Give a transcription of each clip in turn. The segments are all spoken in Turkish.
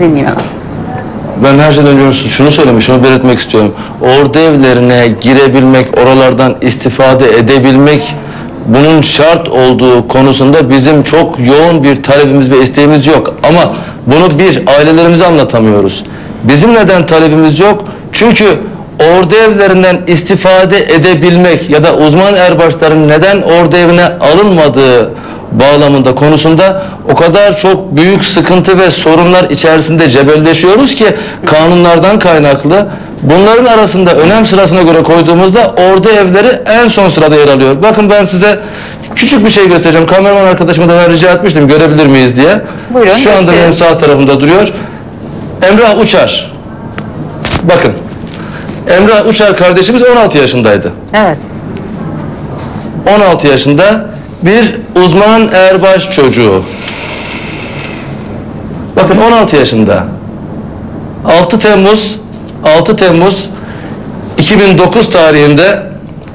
dinleyeyim hemen. Ben her şeyden önce şunu söylemiş, şunu belirtmek istiyorum. Ordu evlerine girebilmek, oralardan istifade edebilmek bunun şart olduğu konusunda bizim çok yoğun bir talebimiz ve isteğimiz yok. Ama bunu bir, ailelerimize anlatamıyoruz. Bizim neden talebimiz yok? Çünkü ordu evlerinden istifade edebilmek ya da uzman erbaşların neden ordu evine alınmadığı bağlamında konusunda o kadar çok büyük sıkıntı ve sorunlar içerisinde cebelleşiyoruz ki kanunlardan kaynaklı bunların arasında önem sırasına göre koyduğumuzda ordu evleri en son sırada yer alıyor. Bakın ben size küçük bir şey göstereceğim. Kameraman arkadaşıma da ben rica etmiştim görebilir miyiz diye. Buyurun, Şu anda benim sağ tarafımda duruyor. Emrah Uçar. Bakın. Emrah Uçar kardeşimiz 16 yaşındaydı. Evet. 16 yaşında bir uzman erbaş çocuğu. Bakın 16 yaşında. 6 Temmuz 6 Temmuz 2009 tarihinde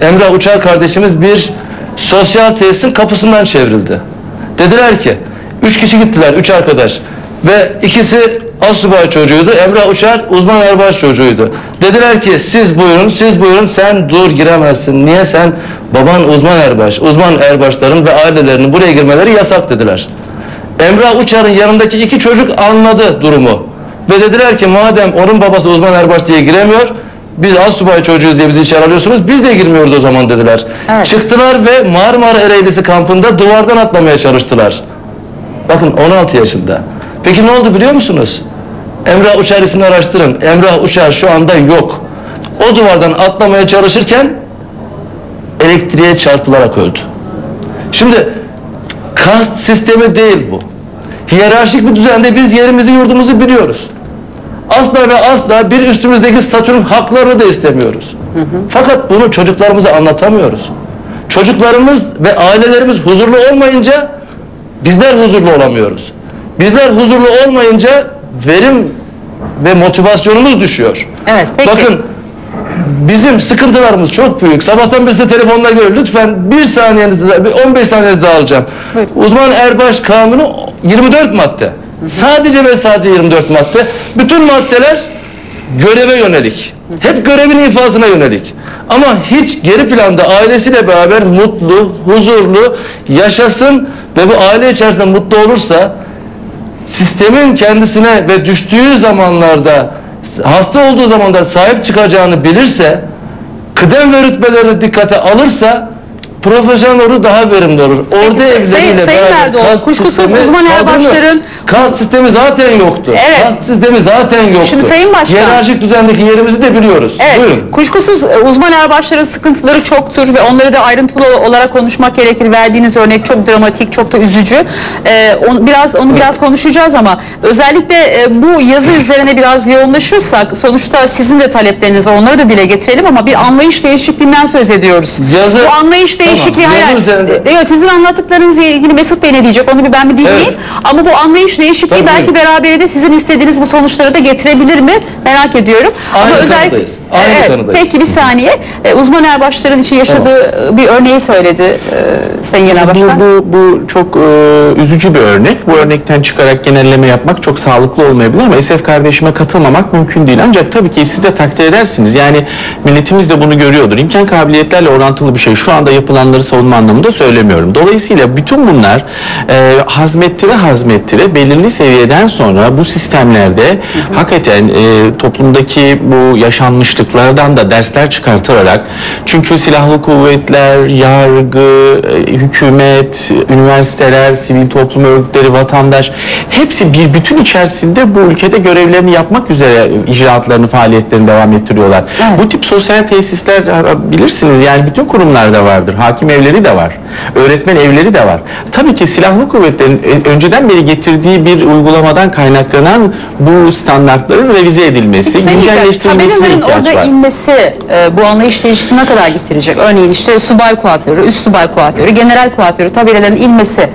Emrah Uçar kardeşimiz bir sosyal tesisin kapısından çevrildi. Dediler ki üç kişi gittiler, üç arkadaş ve ikisi asubay çocuğuydu. Emrah Uçar uzman erbaş çocuğuydu. Dediler ki siz buyurun, siz buyurun sen dur giremezsin. Niye sen baban uzman erbaş, uzman erbaşların ve ailelerinin buraya girmeleri yasak dediler. Emrah Uçar'ın yanındaki iki çocuk anladı durumu. Ve dediler ki madem onun babası uzman erbaş diye giremiyor, biz asubay çocuğuyuz diye bizi içeri alıyorsunuz, biz de girmiyoruz o zaman dediler. Evet. Çıktılar ve Marmara Ereğlisi kampında duvardan atlamaya çalıştılar. Bakın 16 yaşında. Peki ne oldu biliyor musunuz? Emrah Uçar ismini araştırın. Emrah Uçar şu anda yok. O duvardan atlamaya çalışırken elektriğe çarpılarak öldü. Şimdi kast sistemi değil bu. Hiyerarşik bir düzende biz yerimizi yurdumuzu biliyoruz. Asla ve asla bir üstümüzdeki statünün haklarını da istemiyoruz. Fakat bunu çocuklarımıza anlatamıyoruz. Çocuklarımız ve ailelerimiz huzurlu olmayınca bizler huzurlu olamıyoruz. Bizler huzurlu olmayınca verim ve motivasyonumuz düşüyor. Evet, peki. Bakın bizim sıkıntılarımız çok büyük. Sabahtan beri size telefonla geliyor. Lütfen bir saniyenizi, daha- bir 15 saniyenizi daha alacağım. Uzman Erbaş Kanunu 24 madde. Sadece ve sadece 24 madde. Bütün maddeler göreve yönelik. Hep görevin infazına yönelik. Ama hiç geri planda ailesiyle beraber mutlu, huzurlu yaşasın ve bu aile içerisinde mutlu olursa sistemin kendisine ve düştüğü zamanlarda hasta olduğu zamanda sahip çıkacağını bilirse kıdem ve rütbelerini dikkate alırsa profesyonel olur daha verimli olur. Orada say- evleriyle Sayın- Sayın beraber Erdoğan, kast kuşkusuz sistemi uzman kaldırmıyor. erbaşların- Kast sistemi zaten yoktu. Evet. Kast sistemi zaten yoktu. Şimdi Sayın Başkan- Hiyerarşik düzendeki yerimizi de biliyoruz. Evet, Buyurun. kuşkusuz e, uzman erbaşların sıkıntıları çoktur ve onları da ayrıntılı olarak konuşmak gerekir. Verdiğiniz örnek çok dramatik, çok da üzücü. Ee, on, biraz onu biraz konuşacağız ama özellikle e, bu yazı üzerine biraz yoğunlaşırsak sonuçta sizin de talepleriniz var. Onları da dile getirelim ama bir anlayış değişikliğinden söz ediyoruz. Yazı- bu anlayış Tamam, değişikliği yazı hayal- üzerinde- E, Evet, sizin anlattıklarınızla ilgili Mesut Bey ne diyecek onu bir ben bir dinleyeyim. Evet. Ama bu anlayış değişikliği Tabii, belki buyurun. beraberinde sizin istediğiniz bu sonuçları da getirebilir mi? Merak ediyorum. Aynı kanıdayız. Aynı Evet, kanıdayız. Peki bir saniye. Ee, uzman erbaşların için yaşadığı e, bir örneği söyledi e, Sayın Genel Bu, Başkan. bu, bu çok e, üzücü bir örnek. Bu örnekten çıkarak genelleme yapmak çok sağlıklı olmayabilir ama Esef kardeşime katılmamak mümkün değil. Ancak tabii ki siz de takdir edersiniz. Yani milletimiz de bunu görüyordur. İmkan kabiliyetlerle orantılı bir şey. Şu anda yapılanları savunma anlamında söylemiyorum. Dolayısıyla bütün bunlar e, hazmettire hazmettire belirli seviyeden sonra bu sistemlerde hakikaten e, toplumdaki bu yaşanmışlıklardan da dersler çıkartılarak çünkü silahlı kuvvetler, yargı, e, hükümet, üniversiteler, sivil toplum örgütleri, vatandaş hepsi bir bütün içerisinde bu ülkede görevlerini yapmak üzere icraatlarını, faaliyetlerini devam ettiriyorlar. Evet. Bu tip sosyal tesisler bilirsiniz yani bütün kurumlarda vardır. Hakim evleri de var. Öğretmen evleri de var. Tabii ki silahlı kuvvetlerin e, önceden beri getirdiği bir uygulamadan kaynaklanan bu standartların revize edilmesi, Peki güncelleştirilmesine ihtiyaç orada var. inmesi e, bu anlayış değişikliğine kadar getirecek. Örneğin işte subay kuaförü, üst subay kuaförü, general kuaförü tabelaların inmesi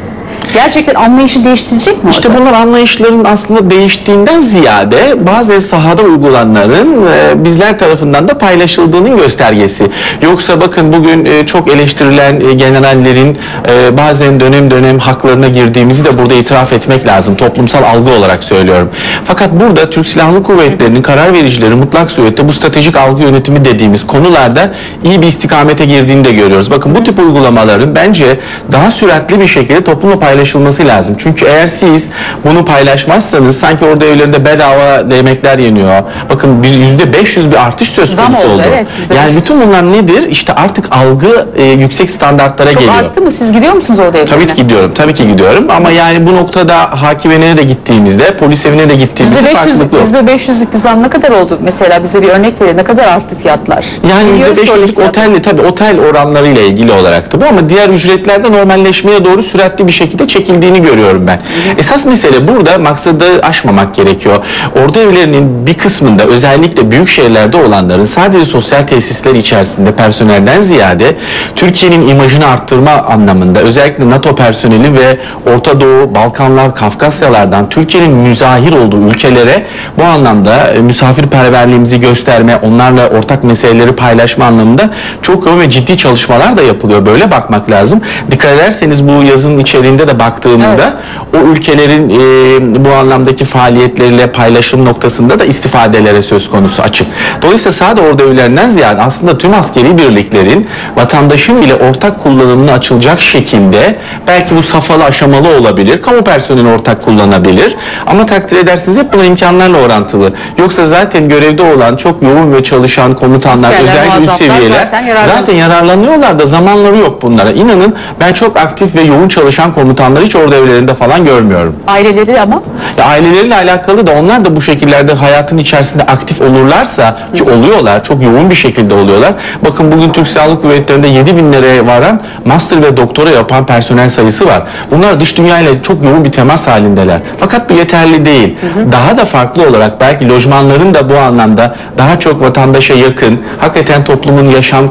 gerçekten anlayışı değiştirecek mi? İşte orada? bunlar anlayışların aslında değiştiğinden ziyade bazı sahada uygulananların e, bizler tarafından da paylaşıldığının göstergesi. Yoksa bakın bugün e, çok eleştirilen e, generallerin e, bazen dönem dönem haklarına girdiğimizi de burada itiraf etmek lazım. Toplumsal algı olarak söylüyorum. Fakat burada Türk Silahlı Kuvvetleri'nin karar vericileri mutlak surette bu stratejik algı yönetimi dediğimiz konularda iyi bir istikamete girdiğini de görüyoruz. Bakın bu tip uygulamaların bence daha süratli bir şekilde toplumla paylaşılması lazım. Çünkü eğer siz bunu paylaşmazsanız sanki orada evlerinde bedava yemekler yeniyor. Bakın yüzde 500 bir artış söz Zam konusu oldu, oldu. evet, yani 500. bütün bunlar nedir? İşte artık algı e, yüksek standartlara Çok geliyor. arttı mı? Siz gidiyor musunuz orada evlerine? Tabii ki gidiyorum. Tabii ki gidiyorum. Ama yani bu noktada hakimine de gittiğimizde, polis evine de gittiğimizde %500'lük, farklılık yok. %500'lük bir zam ne kadar oldu? Mesela bize bir örnek verin. Ne kadar arttı fiyatlar? Yani Biliyoruz ki oradaki %500'lük fiyatlar. otelli tabii otel oranlarıyla ilgili olarak da bu ama diğer ücretlerde normalleşmeye doğru süratli bir şekilde çekildiğini görüyorum ben. Esas mesele burada maksadı aşmamak gerekiyor. Ordu evlerinin bir kısmında özellikle büyük şehirlerde olanların sadece sosyal tesisler içerisinde personelden ziyade Türkiye'nin imajını arttırma anlamında özellikle NATO personeli ve Orta Doğu, Balkanlar, Kafkasyalardan Türkiye'nin müzahir olduğu ülkelere bu anlamda e, misafirperverliğimizi gösterme, onlarla ortak meseleleri paylaşma anlamında çok yoğun ve ciddi çalışmalar da yapılıyor. Böyle bakmak lazım. Dikkat ederseniz bu yazının içeriğinde de baktığımızda o ülkelerin e, bu anlamdaki faaliyetleriyle paylaşım noktasında da istifadelere söz konusu açık. Dolayısıyla sadece orada evlerinden ziyade aslında tüm askeri birliklerin vatandaşın bile ortak kullanımına açılacak şekilde belki bu safhalı aşamalı olabilir. Kamu personeli ortak kullanabilir. Ama takdir edersiniz hep bunlar imkanlarla orantılı. Yoksa zaten görevde olan çok yoğun ve çalışan komutanlar Askerler, özellikle üst seviyeler zaten yararlanıyor. zaten yararlanıyorlar da zamanları yok bunlara. İnanın ben çok aktif ve yoğun çalışan komutanları hiç orada evlerinde falan görmüyorum. Aileleri ama Ya aileleriyle alakalı da onlar da bu şekillerde hayatın içerisinde aktif olurlarsa ki oluyorlar çok yoğun bir şekilde oluyorlar. Bakın bugün Türk Silahlı Kuvvetleri'nde 7 bin liraya varan master ve doktora yapan personel sayısı var. Bunlar dış dünyayla çok yoğun bir temas halindeler. Fakat bu yeterli değil. Daha da farklı olarak belki lojmanların da bu anlamda daha çok vatandaşa yakın, hakikaten toplumun yaşam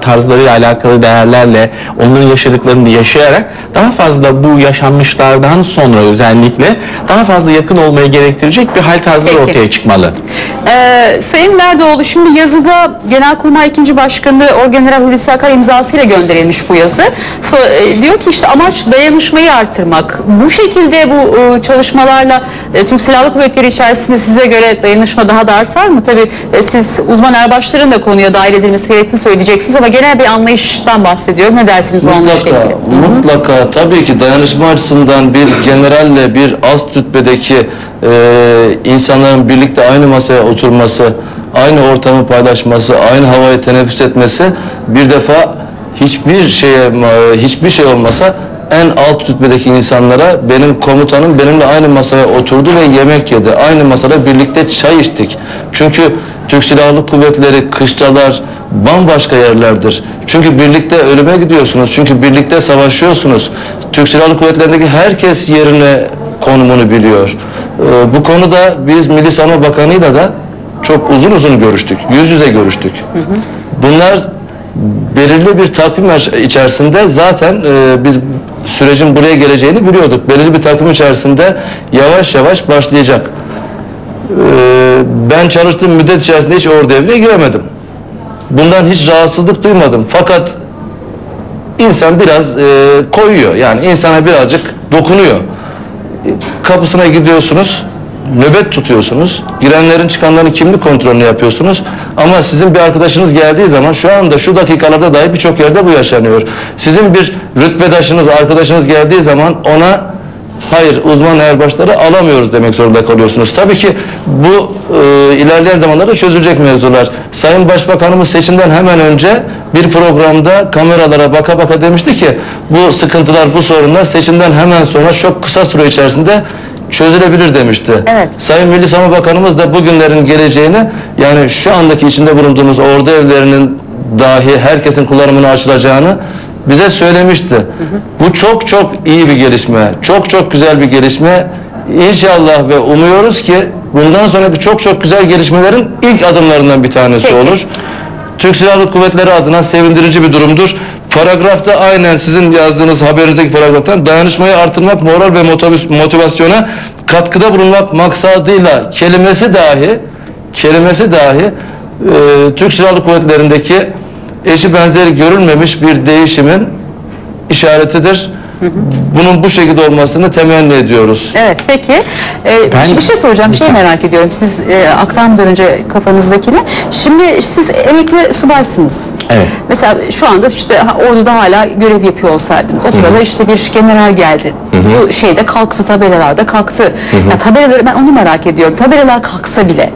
tarzlarıyla alakalı değerlerle onların yaşadıklarını yaşayarak daha fazla bu yaşanmışlardan sonra özellikle daha fazla yakın olmayı gerektirecek bir hal tarzları Peki. ortaya çıkmalı. Ee, Sayın Merdoğlu şimdi yazıda Genelkurmay 2. Başkanı Orgeneral Hulusi Akar imzasıyla gönderilmiş bu yazı. So- e, diyor ki işte amaç dayanışmayı artırmak. Bu şekilde bu e, çalışmalarla e, Türk Silahlı Kuvvetleri içerisinde size göre dayanışma daha da artar mı? Tabii e, siz uzman erbaşların da konuya dahil edilmesi gerektiğini söyleyeceksiniz ama genel bir anlayıştan bahsediyorum. Ne dersiniz bu anlayışla Mutlaka, ilgili? mutlaka tabii ki dayanışma açısından bir generalle bir az rütbedeki e, insanların birlikte aynı masaya oturması, aynı ortamı paylaşması, aynı havayı teneffüs etmesi bir defa hiçbir şeye e, hiçbir şey olmasa en alt rütbedeki insanlara benim komutanım benimle aynı masaya oturdu ve yemek yedi. Aynı masada birlikte çay içtik. Çünkü Türk Silahlı Kuvvetleri, kışlalar bambaşka yerlerdir. Çünkü birlikte ölüme gidiyorsunuz. Çünkü birlikte savaşıyorsunuz. Türk Silahlı Kuvvetleri'ndeki herkes yerine konumunu biliyor. Ee, bu konuda biz Milli Savunma Bakanı'yla da çok uzun uzun görüştük. Yüz yüze görüştük. Bunlar belirli bir takvim içerisinde zaten e, biz sürecin buraya geleceğini biliyorduk. Belirli bir takvim içerisinde yavaş yavaş başlayacak. Ee, ben çalıştığım müddet içerisinde hiç ordu evine giremedim. Bundan hiç rahatsızlık duymadım. Fakat insan biraz e, koyuyor. Yani insana birazcık dokunuyor. Kapısına gidiyorsunuz, nöbet tutuyorsunuz. Girenlerin çıkanların kimlik kontrolünü yapıyorsunuz. Ama sizin bir arkadaşınız geldiği zaman şu anda şu dakikalarda dahi birçok yerde bu yaşanıyor. Sizin bir rütbedaşınız, arkadaşınız geldiği zaman ona hayır uzman erbaşları alamıyoruz demek zorunda kalıyorsunuz. Tabii ki bu e, ilerleyen zamanlarda çözülecek mevzular. Sayın Başbakanımız seçimden hemen önce bir programda kameralara baka baka demişti ki bu sıkıntılar, bu sorunlar seçimden hemen sonra çok kısa süre içerisinde çözülebilir demişti. Evet. Sayın Milli Savunma Bakanımız da bugünlerin geleceğini yani şu andaki içinde bulunduğumuz ordu evlerinin dahi herkesin kullanımına açılacağını bize söylemişti. Bu çok çok iyi bir gelişme. Çok çok güzel bir gelişme. İnşallah ve umuyoruz ki bundan sonraki çok çok güzel gelişmelerin ilk adımlarından bir tanesi Peki. olur. Türk Silahlı Kuvvetleri adına sevindirici bir durumdur. Paragrafta aynen sizin yazdığınız haberinizdeki paragraftan dayanışmayı artırmak, moral ve motiv- motivasyona katkıda bulunmak maksadıyla kelimesi dahi kelimesi dahi e, Türk Silahlı Kuvvetleri'ndeki eşi benzeri görülmemiş bir değişimin işaretidir. Bunun bu şekilde olmasını temenni ediyoruz. Evet peki. Ee, Ben- bir şey soracağım. Bir şey merak ediyorum. Siz e, aktarmadan önce kafanızdakini. Şimdi siz emekli subaysınız. Evet. Mesela şu anda işte orduda hala görev yapıyor olsaydınız. O sırada işte bir general geldi. Bu şeyde kalktı tabelalarda kalktı. Ya tabelaları ben onu merak ediyorum. Tabelalar kalksa bile.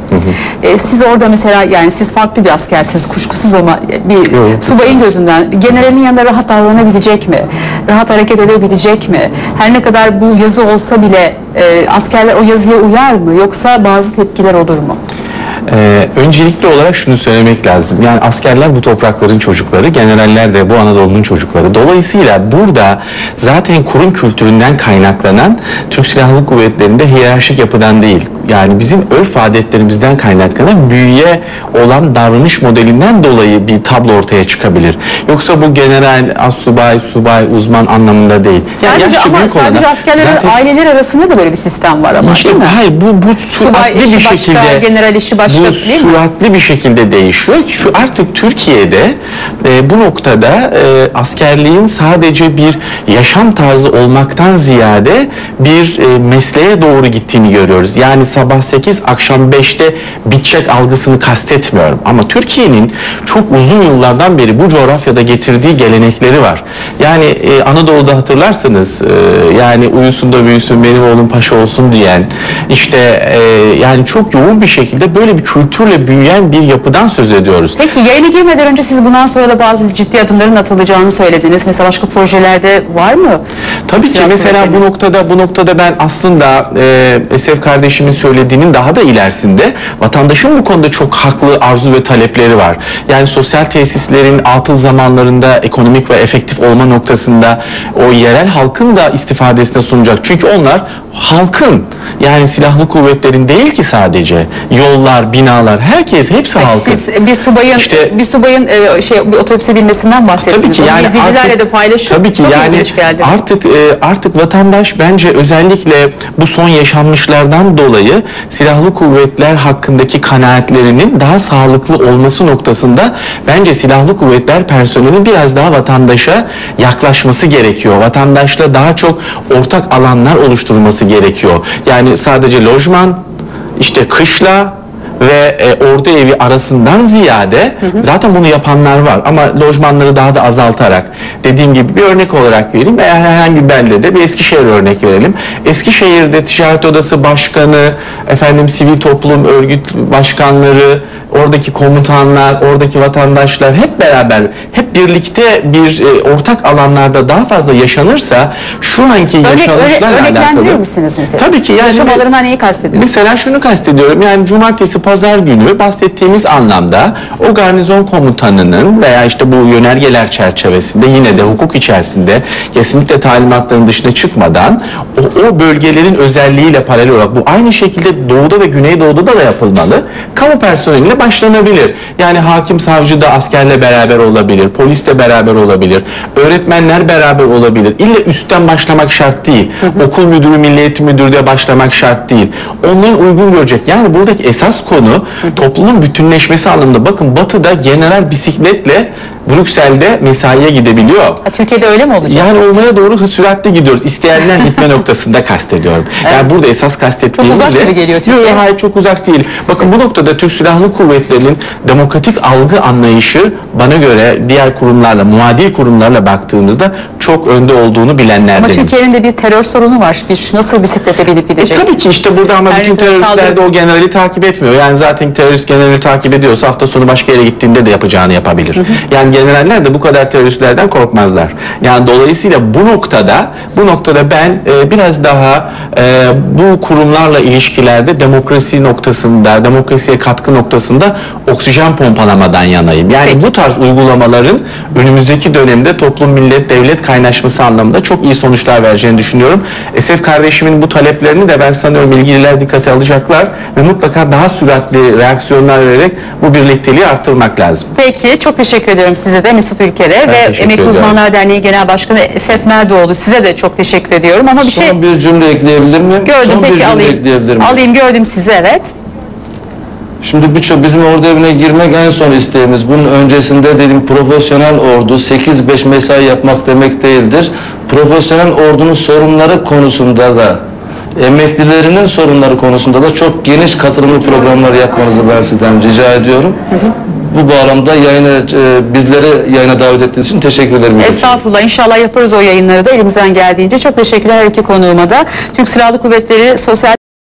e, siz orada mesela yani siz farklı bir askersiniz kuşkusuz ama bir subayın gözünden generalin yanında rahat davranabilecek mi? Rahat hareket edebilecek mi? Her ne kadar bu yazı olsa bile e, askerler o yazıya uyar mı? Yoksa bazı tepkiler olur mu? Ee, öncelikli olarak şunu söylemek lazım. Yani askerler bu toprakların çocukları, generaller de bu Anadolu'nun çocukları. Dolayısıyla burada zaten kurum kültüründen kaynaklanan Türk Silahlı Kuvvetleri'nde hiyerarşik yapıdan değil. Yani bizim örf adetlerimizden kaynaklanan büyüye olan davranış modelinden dolayı bir tablo ortaya çıkabilir. Yoksa bu general, assubay, subay, uzman anlamında değil. Yani Sadece yaşça ama büyük sadece zaten- aileler arasında da böyle bir sistem var ama işte değil mi? hayır bu bu Subay bir başka, şekilde general işi başka, mi? süratli bir şekilde değişiyor. Şu artık Türkiye'de e, bu noktada e, askerliğin sadece bir yaşam tarzı olmaktan ziyade bir e, mesleğe doğru gittiğini görüyoruz. Yani sabah 8 akşam 5'te bitecek algısını kastetmiyorum. Ama Türkiye'nin çok uzun yıllardan beri bu coğrafyada getirdiği gelenekleri var. Yani e, Anadolu'da hatırlarsınız e, yani uyusun da büyüsün benim oğlum paşa olsun diyen işte e, yani çok yoğun bir şekilde böyle bir kültürle büyüyen bir yapıdan söz ediyoruz. Peki yayına girmeden önce siz bundan sonra da bazı ciddi adımların atılacağını söylediniz. Mesela başka projelerde var mı? Tabii ki mesela bu noktada bu noktada ben aslında e, Esef kardeşimin söylediğinin daha da ilerisinde vatandaşın bu konuda çok haklı arzu ve talepleri var. Yani sosyal tesislerin atıl zamanlarında ekonomik ve efektif olma noktasında o yerel halkın da istifadesine sunacak. Çünkü onlar halkın yani silahlı kuvvetlerin değil ki sadece yollar, binalar herkes hepsi halkın. Siz bir subayın İşte- bir subayın e, şey bir otobüse binmesinden bahsettiniz. Tabii ki Onu yani izleyicilerle artık, de paylaşın. Tabii ki Çok yani artık e, artık vatandaş bence özellikle bu son yaşanmışlardan dolayı silahlı kuvvetler hakkındaki kanaatlerinin daha sağlıklı olması noktasında bence silahlı kuvvetler personelinin biraz daha vatandaşa yaklaşması gerekiyor. Vatandaşla daha çok ortak alanlar oluşturması gerekiyor. Yani sadece lojman, işte kışla ve e, ordu evi arasından ziyade zaten bunu yapanlar var ama lojmanları daha da azaltarak dediğim gibi bir örnek olarak vereyim veya herhangi bir beldede bir Eskişehir örnek verelim. Eskişehir'de ticaret odası başkanı, efendim sivil toplum örgüt başkanları, oradaki komutanlar, oradaki vatandaşlar hep beraber hep birlikte bir e, ortak alanlarda daha fazla yaşanırsa şu anki Örnek, örnek, yaşanmışlarla örneklendirir alakalı. misiniz mesela? Tabii ki yani Yaşamalarından neyi kastediyorsunuz? Mesela şunu kastediyorum yani cumartesi pazar günü bahsettiğimiz anlamda o garnizon komutanının veya işte bu yönergeler çerçevesinde yine de hukuk içerisinde kesinlikle talimatların dışına çıkmadan o, o bölgelerin özelliğiyle paralel olarak bu aynı şekilde doğuda ve güneydoğuda da, da yapılmalı. Kamu personeliyle başlanabilir. Yani hakim savcı da askerle beraber olabilir, polis de beraber olabilir, öğretmenler beraber olabilir. İlle üstten başlamak şart değil. Okul müdürü, milli eğitim müdürü de başlamak şart değil. Onların uygun görecek. Yani buradaki esas konu toplumun bütünleşmesi anlamında. Bakın batıda general bisikletle Brüksel'de mesaiye gidebiliyor. Ha, Türkiye'de öyle mi olacak? Yani olmaya doğru süratli gidiyoruz. İsteyenler gitme noktasında kastediyorum. Yani burada esas kastettiğimizle... Çok uzak gibi geliyor Türkiye. Yok, hayır çok uzak değil. Bakın bu noktada Türk Silahlı Kuvvetleri'nin demokratik algı anlayışı bana göre diğer kurumlarla, muadil kurumlarla baktığımızda çok önde olduğunu Ama bilenlerdenim. Türkiye'nin de bir terör sorunu var. Bir nasıl bisiklete binip E gidecek? tabii ki işte burada ama Her bütün teröristler de o generali takip etmiyor. Yani zaten terörist generali takip ediyorsa hafta sonu başka yere gittiğinde de yapacağını yapabilir. Yani generaller de bu kadar teröristlerden korkmazlar. Yani dolayısıyla bu noktada bu noktada ben e, biraz daha e, bu kurumlarla ilişkilerde demokrasi noktasında, demokrasiye katkı noktasında da oksijen pompalamadan yanayım. Yani Peki. bu tarz uygulamaların önümüzdeki dönemde toplum, millet, devlet kaynaşması anlamında çok iyi sonuçlar vereceğini düşünüyorum. Esef kardeşimin bu taleplerini de ben sanıyorum ilgililer dikkate alacaklar ve mutlaka daha süratli reaksiyonlar vererek bu birlikteliği arttırmak lazım. Peki çok teşekkür ediyorum size de Mesut Ülker'e ve Emekli. Uzmanlar Derneği Genel Başkanı Esef Merdoğlu size de çok teşekkür ediyorum ama bir Son şey bir cümle ekleyebilir miyim? gördüm Son peki alayım. ekleyebilir miyim? Alayım gördüm sizi evet. Şimdi birçok bizim ordu evine girmek en son isteğimiz. Bunun öncesinde dediğim profesyonel ordu 8-5 mesai yapmak demek değildir. Profesyonel ordunun sorunları konusunda da emeklilerinin sorunları konusunda da çok geniş katılımlı programlar yapmanızı ben sizden rica ediyorum. Bu bağlamda yayını, e, bizleri yayına davet ettiğiniz için teşekkür ederim. Estağfurullah inşallah yaparız o yayınları da elimizden geldiğince. Çok teşekkürler her iki konuğuma da. Türk Silahlı Kuvvetleri Sosyal